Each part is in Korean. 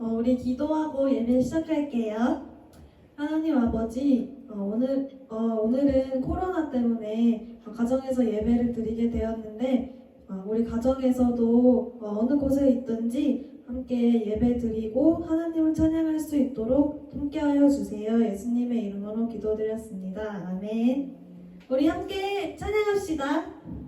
어, 우리 기도하고 예배 시작할게요. 하나님 아버지, 어, 오늘 어, 오늘은 코로나 때문에 어, 가정에서 예배를 드리게 되었는데 어, 우리 가정에서도 어, 어느 곳에 있든지 함께 예배 드리고 하나님을 찬양할 수 있도록 함께하여 주세요. 예수님의 이름으로 기도드렸습니다. 아멘. 우리 함께 찬양합시다.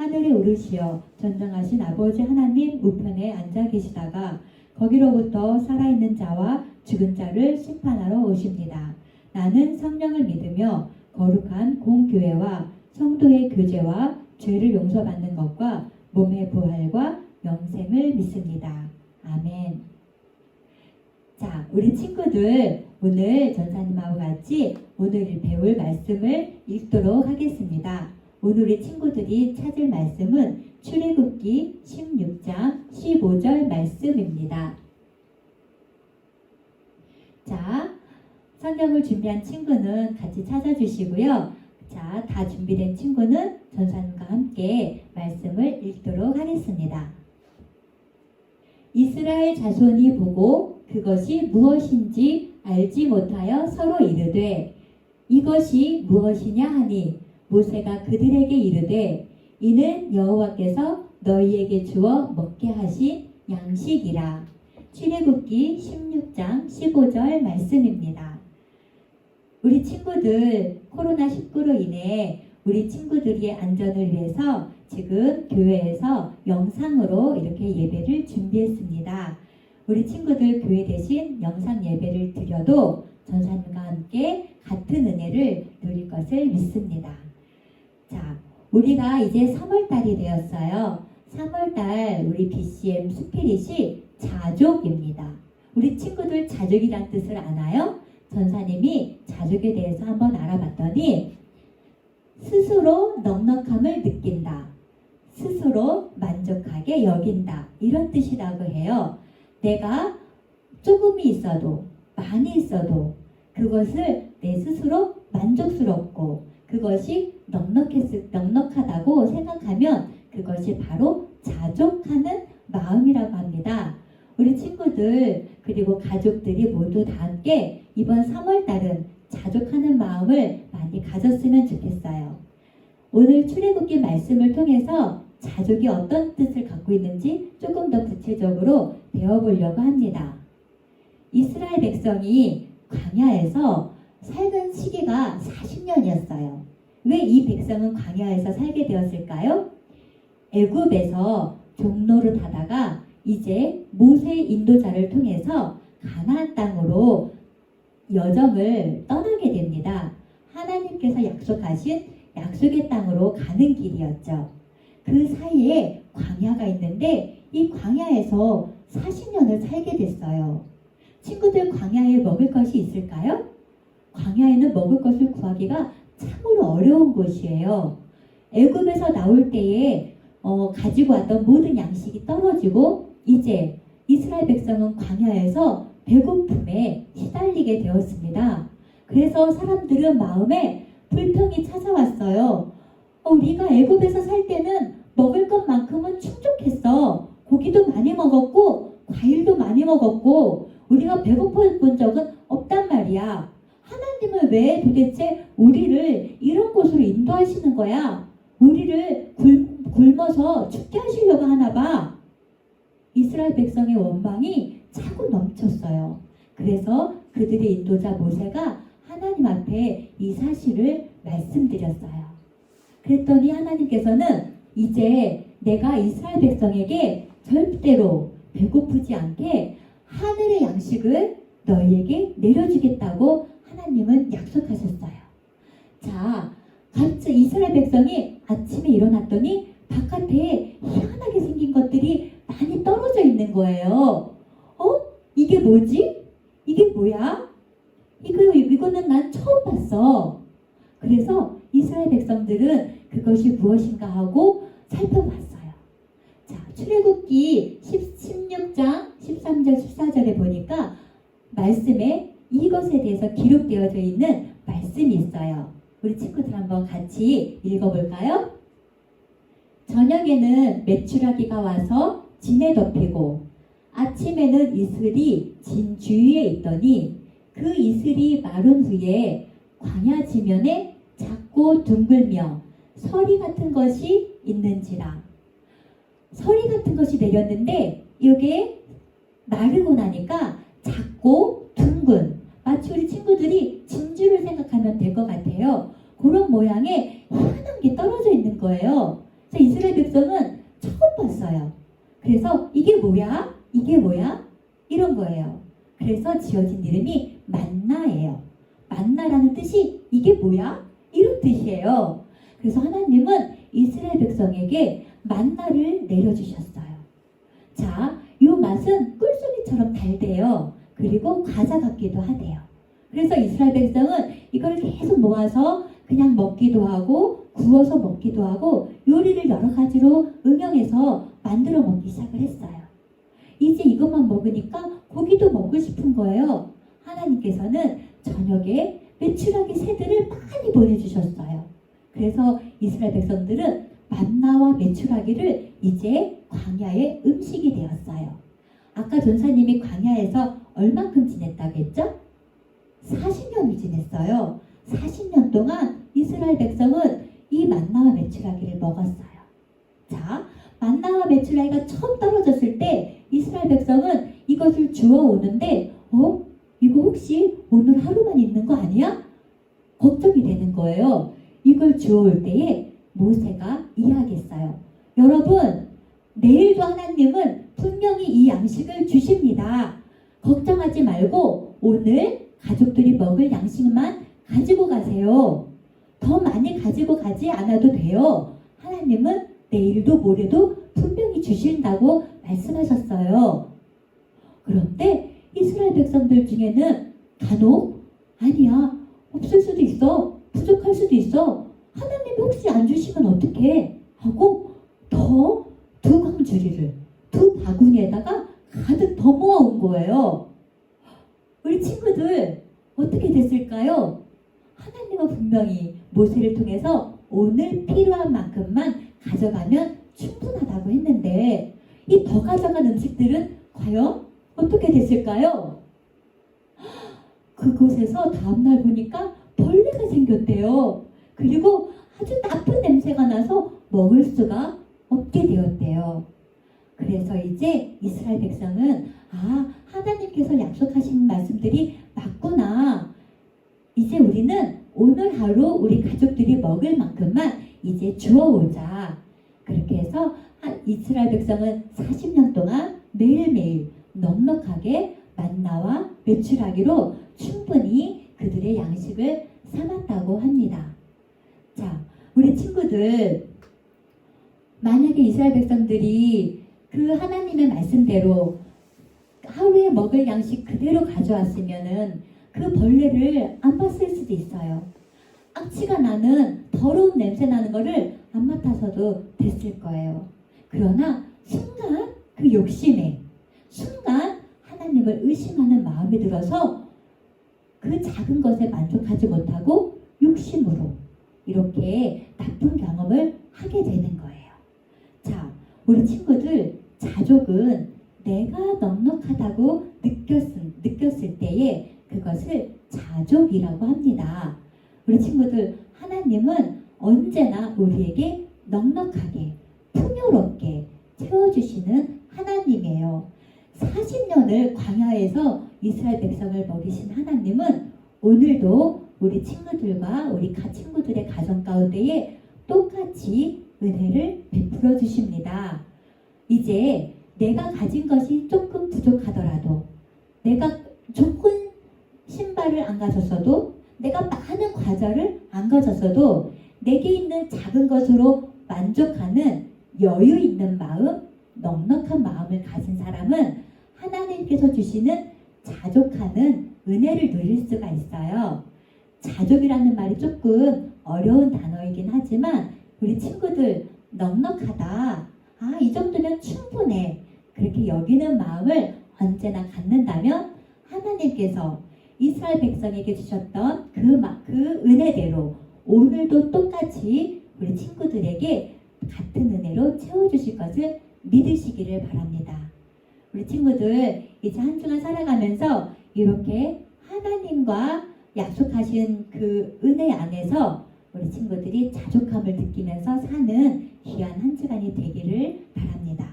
하늘에 오르시어 전능하신 아버지 하나님 우편에 앉아 계시다가 거기로부터 살아있는 자와 죽은 자를 심판하러 오십니다. 나는 성령을 믿으며 거룩한 공교회와 성도의 교제와 죄를 용서받는 것과 몸의 부활과 영생을 믿습니다. 아멘. 자, 우리 친구들 오늘 전사님하고 같이 오늘 배울 말씀을 읽도록 하겠습니다. 오늘 우리 친구들이 찾을 말씀은 출애굽기 16장 15절 말씀입니다. 자, 성경을 준비한 친구는 같이 찾아주시고요. 자, 다 준비된 친구는 전사님과 함께 말씀을 읽도록 하겠습니다. 이스라엘 자손이 보고 그것이 무엇인지 알지 못하여 서로 이르되 이것이 무엇이냐 하니 모세가 그들에게 이르되 이는 여호와께서 너희에게 주어 먹게 하신 양식이라. 출애굽기 16장 15절 말씀입니다. 우리 친구들 코로나19로 인해 우리 친구들의 안전을 위해서 지금 교회에서 영상으로 이렇게 예배를 준비했습니다. 우리 친구들 교회 대신 영상 예배를 드려도 전사님과 함께 같은 은혜를 누릴 것을 믿습니다. 자, 우리가 이제 3월달이 되었어요. 3월달 우리 BCM 스피릿이 자족입니다. 우리 친구들 자족이란 뜻을 아나요? 전사님이 자족에 대해서 한번 알아봤더니 스스로 넉넉함을 느낀다. 스스로 만족하게 여긴다. 이런 뜻이라고 해요. 내가 조금이 있어도 많이 있어도 그것을 내 스스로 만족스럽고 그것이 넉넉했, 넉넉하다고 생각하면 그것이 바로 자족하는 마음이라고 합니다. 우리 친구들 그리고 가족들이 모두 다 함께 이번 3월 달은 자족하는 마음을 많이 가졌으면 좋겠어요. 오늘 출애굽기 말씀을 통해서 자족이 어떤 뜻을 갖고 있는지 조금 더 구체적으로 배워보려고 합니다. 이스라엘 백성이 광야에서 살던 시기가 40년이었어요. 왜 이 백성은 광야에서 살게 되었을까요? 애굽에서 종로를 하다가 이제 모세 인도자를 통해서 가나안 땅으로 여정을 떠나게 됩니다. 하나님께서 약속하신 약속의 땅으로 가는 길이었죠. 그 사이에 광야가 있는데 이 광야에서 40년을 살게 됐어요. 친구들 광야에 먹을 것이 있을까요? 광야에는 먹을 것을 구하기가 참으로 어려운 곳이에요. 애굽에서 나올 때에 어, 가지고 왔던 모든 양식이 떨어지고 이제 이스라엘 백성은 광야에서 배고픔에 시달리게 되었습니다. 그래서 사람들은 마음에 불평이 찾아왔어요. 어, 우리가 애굽에서 살 때는 먹을 것만큼은 충족했어. 고기도 많이 먹었고 과일도 많이 먹었고 우리가 배고파 본 적은 없단 말이야. 하나님은 왜 도대체 우리를 이런 곳으로 인도하시는 거야? 우리를 굶, 굶어서 죽게 하시려고 하나 봐. 이스라엘 백성의 원망이 차고 넘쳤어요. 그래서 그들의 인도자 모세가 하나님 앞에 이 사실을 말씀드렸어요. 그랬더니 하나님께서는 이제 내가 이스라엘 백성에게 절대로 배고프지 않게 하늘의 양식을 너희에게 내려주겠다고 하나님은 약속하셨어요. 자, 갑자기 이스라엘 백성이 아침에 일어났더니 바깥에 희한하게 생긴 것들이 많이 떨어져 있는 거예요. 어? 이게 뭐지? 이게 뭐야? 이거, 이거는 난 처음 봤어. 그래서 이스라엘 백성들은 그것이 무엇인가 하고 살펴봤어요. 자, 출애굽기 10, 16장 13절 14절에 보니까 말씀에 이것에 대해서 기록되어져 있는 말씀이 있어요. 우리 친구들 한번 같이 읽어볼까요? 저녁에는 메추라기가 와서 진에 덮이고 아침에는 이슬이 진 주위에 있더니 그 이슬이 마른 후에 광야 지면에 작고 둥글며 서리 같은 것이 있는지라 서리 같은 것이 내렸는데 이게 마르고 나니까 작고 둥근 마치 우리 친구들이 진주를 생각하면 될 것 같아요. 그런 모양의 희한한 게 떨어져 있는 거예요. 그래서 이스라엘 백성은 처음 봤어요. 그래서 이게 뭐야? 이게 뭐야? 이런 거예요. 그래서 지어진 이름이 만나예요. 만나라는 뜻이 이게 뭐야? 이런 뜻이에요. 그래서 하나님은 이스라엘 백성에게 만나를 내려주셨어요. 자, 이 맛은 꿀소리처럼 달대요. 그리고 과자 같기도 하대요. 그래서 이스라엘 백성은 이걸 계속 모아서 그냥 먹기도 하고 구워서 먹기도 하고 요리를 여러 가지로 응용해서 만들어 먹기 시작을 했어요. 이제 이것만 먹으니까 고기도 먹고 싶은 거예요. 하나님께서는 저녁에 메추라기 새들을 많이 보내주셨어요. 그래서 이스라엘 백성들은 만나와 메추라기를 이제 광야의 음식이 되었어요. 아까 전사님이 광야에서 얼만큼 지냈다고 했죠? 40년을 지냈어요. 40년 동안 이스라엘 백성은 이 만나와 메추라기를 먹었어요. 자, 만나와 메추라기가 처음 떨어졌을 때 이스라엘 백성은 이것을 주워 오는데, 어? 이거 혹시 오늘 하루만 있는 거 아니야? 걱정이 되는 거예요. 이걸 주워 올 때에 모세가 이야기했어요. 여러분, 내일도 하나님은 분명히 이 양식을 주십니다. 걱정하지 말고 오늘 가족들이 먹을 양식만 가지고 가세요. 더 많이 가지고 가지 않아도 돼요. 하나님은 내일도 모레도 분명히 주신다고 말씀하셨어요. 그런데 이스라엘 백성들 중에는 간혹 아니야 없을 수도 있어 부족할 수도 있어 하나님이 혹시 안 주시면 어떡해 하고 더 두 광주리를 두 바구니에다가 가득 더 모아온 거예요. 우리 친구들 어떻게 됐을까요? 하나님은 분명히 모세를 통해서 오늘 필요한 만큼만 가져가면 충분하다고 했는데 이 더 가져간 음식들은 과연 어떻게 됐을까요? 그곳에서 다음날 보니까 벌레가 생겼대요. 그리고 아주 나쁜 냄새가 나서 먹을 수가 없게 되었대요. 그래서 이제 이스라엘 백성은 아, 하나님께서 약속하신 말씀들이 맞구나. 이제 우리는 오늘 하루 우리 가족들이 먹을 만큼만 이제 주워오자. 그렇게 해서 한 이스라엘 백성은 40년 동안 매일매일 넉넉하게 만나와 외출하기로 충분히 그들의 양식을 삼았다고 합니다. 자, 우리 친구들, 만약에 이스라엘 백성들이 그 하나님의 말씀대로 하루에 먹을 양식 그대로 가져왔으면은 그 벌레를 안 봤을 수도 있어요. 악취가 나는 더러운 냄새 나는 거를 안 맡아서도 됐을 거예요. 그러나 순간 그 욕심에 순간 하나님을 의심하는 마음이 들어서 그 작은 것에 만족하지 못하고 욕심으로 이렇게 나쁜 경험을 하게 되는 거예요. 자, 우리 친구들 자족은 내가 넉넉하다고 느꼈을, 느꼈을 때에 그것을 자족이라고 합니다. 우리 친구들 하나님은 언제나 우리에게 넉넉하게 풍요롭게 채워주시는 하나님이에요. 40년을 광야에서 이스라엘 백성을 먹이신 하나님은 오늘도 우리 친구들과 우리 가 친구들의 가정 가운데에 똑같이 은혜를 베풀어 주십니다. 이제 내가 가진 것이 조금 부족하더라도 내가 좋은 신발을 안 가졌어도 내가 많은 과자를 안 가졌어도 내게 있는 작은 것으로 만족하는 여유 있는 마음, 넉넉한 마음을 가진 사람은 하나님께서 주시는 자족하는 은혜를 누릴 수가 있어요. 자족이라는 말이 조금 어려운 단어이긴 하지만 우리 친구들 넉넉하다. 아, 이 정도면 충분해. 그렇게 여기는 마음을 언제나 갖는다면 하나님께서 이스라엘 백성에게 주셨던 그, 마- 그 은혜대로 오늘도 똑같이 우리 친구들에게 같은 은혜로 채워주실 것을 믿으시기를 바랍니다. 우리 친구들 이제 한 주간 살아가면서 이렇게 하나님과 약속하신 그 은혜 안에서 우리 친구들이 자족함을 느끼면서 사는 귀한 한 주간이 되기를 바랍니다.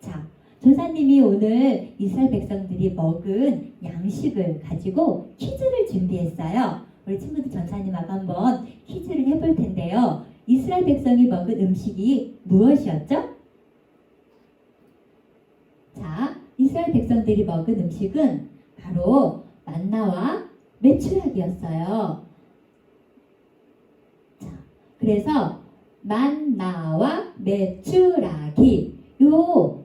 자, 전사님이 오늘 이스라엘 백성들이 먹은 양식을 가지고 퀴즈를 준비했어요. 우리 친구들 전사님하고 한번 퀴즈를 해볼 텐데요. 이스라엘 백성이 먹은 음식이 무엇이었죠? 자, 이스라엘 백성들이 먹은 음식은 바로 만나와 메추락이었어요. 자, 그래서 만나와 메추라기 요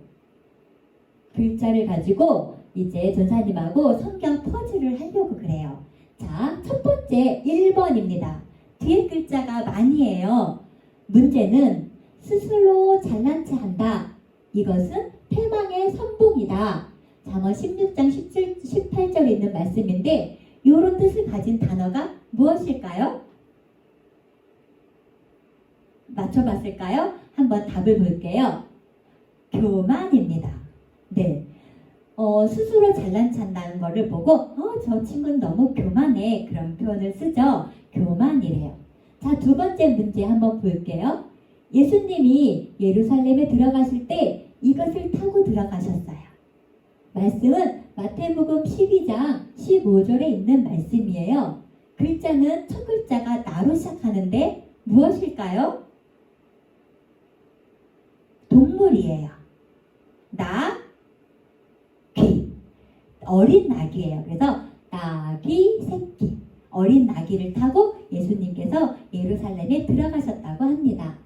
글자를 가지고 이제 전사님하고 성경 퍼즐을 하려고 그래요. 자, 첫 번째 1번입니다. 뒤에 글자가 많이에요. 문제는 스스로 잘난 체 한다. 이것은 패망의 선봉이다. 잠언 16장 17, 18절에 있는 말씀인데 이런 뜻을 가진 단어가 무엇일까요? 맞춰봤을까요? 한번 답을 볼게요. 교만입니다. 네. 어, 스스로 잘난 찬다는 거를 보고, 어, 저 친구는 너무 교만해. 그런 표현을 쓰죠. 교만이래요. 자, 두 번째 문제 한번 볼게요. 예수님이 예루살렘에 들어가실 때 이것을 타고 들어가셨어요. 말씀은 마태복음 12장 15절에 있는 말씀이에요. 글자는 첫 글자가 나로 시작하는데 무엇일까요? 동물이에요. 나, 귀. 어린 낙이에요. 그래서 낙이 새끼. 어린 나귀를 타고 예수님께서 예루살렘에 들어가셨다고 합니다.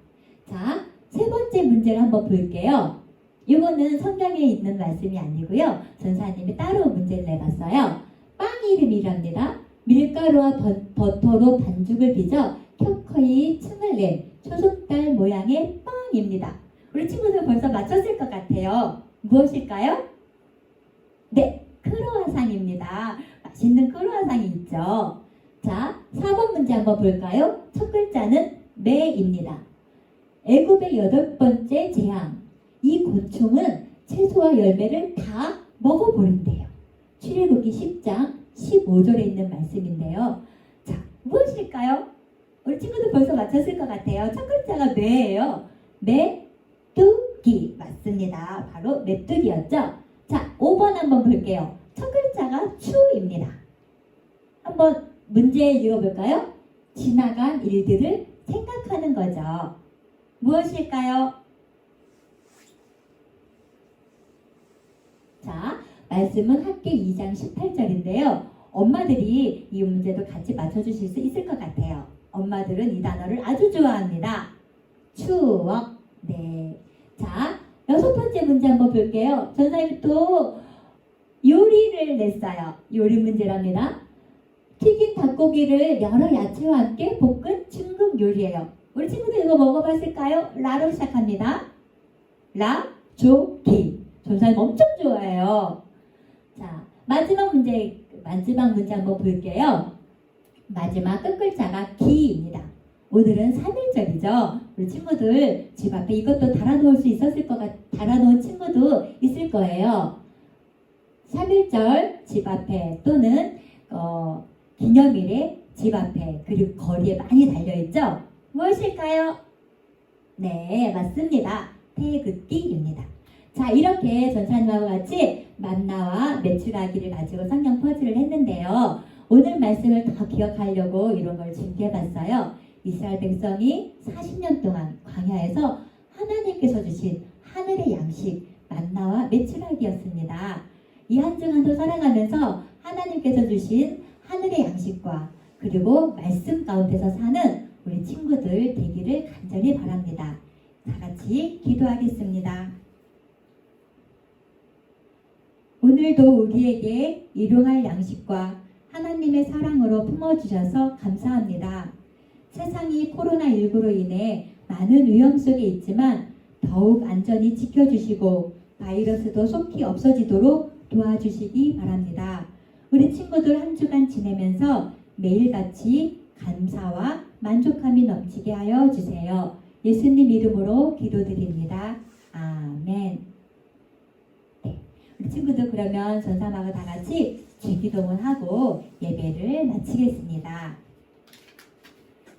자, 세 번째 문제를 한번 볼게요. 이거는 성경에 있는 말씀이 아니고요. 전사님이 따로 문제를 내봤어요. 빵 이름이랍니다. 밀가루와 버, 버터로 반죽을 빚어 켜커이 층을 낸 초속달 모양의 빵입니다. 우리 친구들 벌써 맞췄을 것 같아요. 무엇일까요? 네, 크로아상입니다. 맛있는 크로아상이 있죠. 자, 4번 문제 한번 볼까요? 첫 글자는 매입니다. 애굽의 여덟 번째 재앙. 이 곤충은 채소와 열매를 다 먹어버린대요. 출애굽기 10장 15절에 있는 말씀인데요. 자, 무엇일까요? 우리 친구들 벌써 맞췄을 것 같아요. 첫 글자가 매예요. 메뚜기 맞습니다. 바로 메뚜기였죠. 자, 5번 한번 볼게요. 첫 글자가 추입니다. 한번 문제 읽어볼까요? 지나간 일들을 생각하는 거죠. 무엇일까요? 자, 말씀은 학계 2장 18절인데요. 엄마들이 이 문제도 같이 맞춰주실 수 있을 것 같아요. 엄마들은 이 단어를 아주 좋아합니다. 추억. 네. 자, 여섯 번째 문제 한번 볼게요. 전사님 또 요리를 냈어요. 요리 문제랍니다. 튀긴 닭고기를 여러 야채와 함께 볶은 중국 요리예요. 우리 친구들 이거 먹어봤을까요? 라로 시작합니다. 라, 조, 기. 전사님 엄청 좋아해요. 자, 마지막 문제, 마지막 문제 한번 볼게요. 마지막 끝 글자가 기입니다. 오늘은 3일절이죠. 우리 친구들 집 앞에 이것도 달아놓을 수 있었을 것 같, 달아놓은 친구도 있을 거예요. 3일절 집 앞에 또는 어, 기념일에 집 앞에 그리고 거리에 많이 달려있죠? 무엇일까요? 네, 맞습니다. 태극기입니다. 자, 이렇게 전사님하고 같이 만나와 매출하기를 가지고 성경 퍼즐을 했는데요. 오늘 말씀을 더 기억하려고 이런 걸 준비해봤어요. 이스라엘 백성이 40년 동안 광야에서 하나님께서 주신 하늘의 양식 만나와 매출하기였습니다. 이한주한주 살아가면서 하나님께서 주신 하늘의 양식과 그리고 말씀 가운데서 사는 우리 친구들 되기를 간절히 바랍니다. 다 같이 기도하겠습니다. 오늘도 우리에게 일용할 양식과 하나님의 사랑으로 품어주셔서 감사합니다. 세상이 코로나19로 인해 많은 위험 속에 있지만 더욱 안전히 지켜주시고 바이러스도 속히 없어지도록 도와주시기 바랍니다. 우리 친구들 한 주간 지내면서 매일같이 감사와 만족함이 넘치게 하여 주세요. 예수님 이름으로 기도드립니다. 아멘. 네. 우리 친구들 그러면 전사마가 다 같이 주기도문 하고 예배를 마치겠습니다.